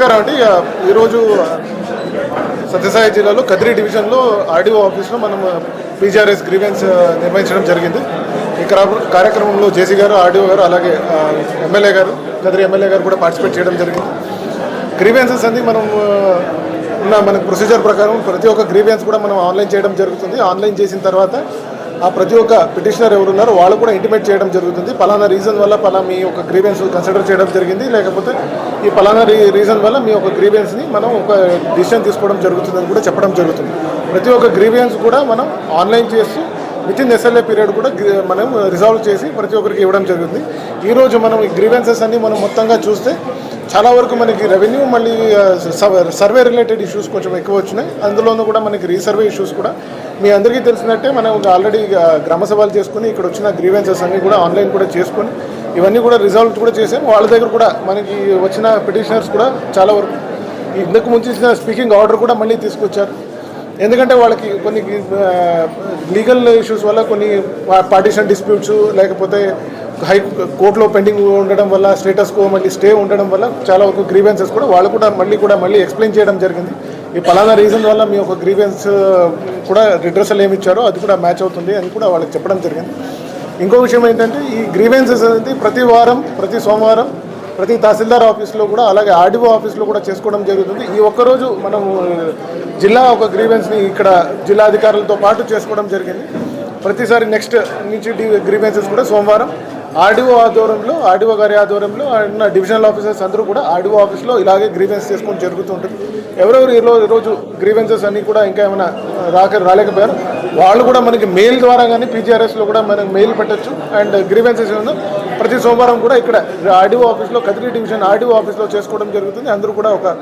నమస్కారం అండి. ఈరోజు సత్యసాయి జిల్లాలో కదిరి డివిజన్లో ఆర్డీఓ ఆఫీస్లో మనం పీజీఆర్ఎస్ గ్రీవెన్స్ నిర్వహించడం జరిగింది. ఈ కార్యక్రమంలో జేసీ గారు ఆర్డీఓ గారు అలాగే ఎమ్మెల్యే గారు కదిరి ఎమ్మెల్యే గారు కూడా పార్టిసిపేట్ చేయడం జరిగింది. గ్రీవెన్సెస్ అన్ని మనం ఉన్న మన ప్రొసీజర్ ప్రకారం ప్రతి ఒక్క గ్రీవెన్స్ కూడా మనం ఆన్లైన్ చేయడం జరుగుతుంది. ఆన్లైన్ చేసిన తర్వాత ఆ ప్రతి ఒక్క పిటిషనర్ ఎవరున్నారో వాళ్ళు కూడా ఇంటిమేట్ చేయడం జరుగుతుంది. పలానా రీజన్ వల్ల పలా మీ యొక్క గ్రీవెన్స్ కన్సిడర్ చేయడం జరిగింది. లేకపోతే ఈ పలానా రీ రీజన్ వల్ల మీ యొక్క గ్రీవెన్స్ని మనం ఒక డిసిషన్ తీసుకోవడం జరుగుతుందని కూడా చెప్పడం జరుగుతుంది. ప్రతి ఒక్క గ్రీవెన్స్ కూడా మనం ఆన్లైన్ చేస్తూ విత్ ఇన్ ఎస్ఎల్ఏ పీరియడ్ కూడా మనం రిజాల్వ్ చేసి ప్రతి ఒక్కరికి ఇవ్వడం జరుగుతుంది ఈరోజు మనం ఈ గ్రీవెన్సెస్ అన్ని మనం మొత్తంగా చూస్తే చాలా వరకు మనకి రెవెన్యూ మళ్ళీ సర్వే రిలేటెడ్ ఇష్యూస్ కొంచెం ఎక్కువ వచ్చినాయి. అందులోనూ కూడా మనకి రీసర్వే ఇష్యూస్ కూడా మీ అందరికీ తెలిసినట్టే మనం ఆల్రెడీ గ్రామ సభలు చేసుకుని ఇక్కడ వచ్చిన గ్రీవెన్సెస్ అన్ని కూడా ఆన్లైన్ కూడా చేసుకొని ఇవన్నీ కూడా రిజాల్వ్ కూడా చేసాం. వాళ్ళ దగ్గర కూడా మనకి వచ్చిన పిటిషనర్స్ కూడా చాలా వరకు ఇంతకు ముందు ఇచ్చిన స్పీకింగ్ ఆర్డర్ కూడా మళ్ళీ తీసుకొచ్చారు. ఎందుకంటే వాళ్ళకి కొన్ని లీగల్ ఇష్యూస్ వల్ల కొన్ని పార్టీషన్ డిస్ప్యూట్స్ లేకపోతే హై కోర్టులో పెండింగ్ ఉండడం వల్ల స్టేటస్ కో మళ్ళీ స్టే ఉండడం వల్ల చాలా వరకు గ్రీవెన్సెస్ కూడా వాళ్ళు కూడా మళ్ళీ కూడా మళ్ళీ ఎక్స్ప్లెయిన్ చేయడం జరిగింది. ఈ పలానా రీజన్ వల్ల మీ ఒక గ్రీవెన్స్ కూడా రిడ్రసల్ ఏమి ఇచ్చారో అది కూడా మ్యాచ్ అవుతుంది అని కూడా వాళ్ళకి చెప్పడం జరిగింది. ఇంకో విషయం ఏంటంటే ఈ గ్రీవెన్సెస్ అనేది ప్రతి వారం ప్రతి సోమవారం ప్రతి తహసీల్దార్ ఆఫీస్లో కూడా అలాగే ఆర్డీఓ ఆఫీస్లో కూడా చేసుకోవడం జరుగుతుంది. ఈ ఒక్కరోజు మనం జిల్లా ఒక గ్రీవెన్స్ని ఇక్కడ జిల్లా అధికారులతో పాటు చేసుకోవడం జరిగింది. ప్రతిసారి నెక్స్ట్ నుంచి గ్రీవెన్సెస్ కూడా సోమవారం ఆర్డీఓ ఆధ్వర్యంలో ఆర్డీఓ గారి ఆధ్వర్యంలో ఉన్న డివిజనల్ ఆఫీసర్స్ అందరూ కూడా ఆర్డీఓ ఆఫీస్లో ఇలాగే గ్రీవెన్స్ చేసుకొని జరుగుతుంటుంది. ఎవరెవరు ఈరోజు ఈరోజు గ్రీవెన్సెస్ అన్నీ కూడా ఇంకా ఏమైనా రాక రాలేకపోయారు? వాళ్ళు కూడా మనకి మెయిల్ ద్వారా కానీ పీజీఆర్ఎస్లో కూడా మనకి మెయిల్ పెట్టచ్చు. అండ్ గ్రీవెన్సెస్ ఏమన్నా ప్రతి సోమవారం కూడా ఇక్కడ ఆర్డీఓ ఆఫీస్లో కదిరి డివిజన్ ఆర్డీఓ ఆఫీస్లో చేసుకోవడం జరుగుతుంది. అందరూ కూడా ఒక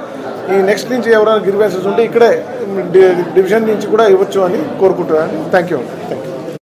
ఈ నెక్స్ట్ నుంచి ఎవరైనా గ్రీవెన్సెస్ ఉంటే ఇక్కడే డి- డివిజన్ నుంచి కూడా ఇవ్వచ్చు అని కోరుకుంటున్నాను. Thank you thank you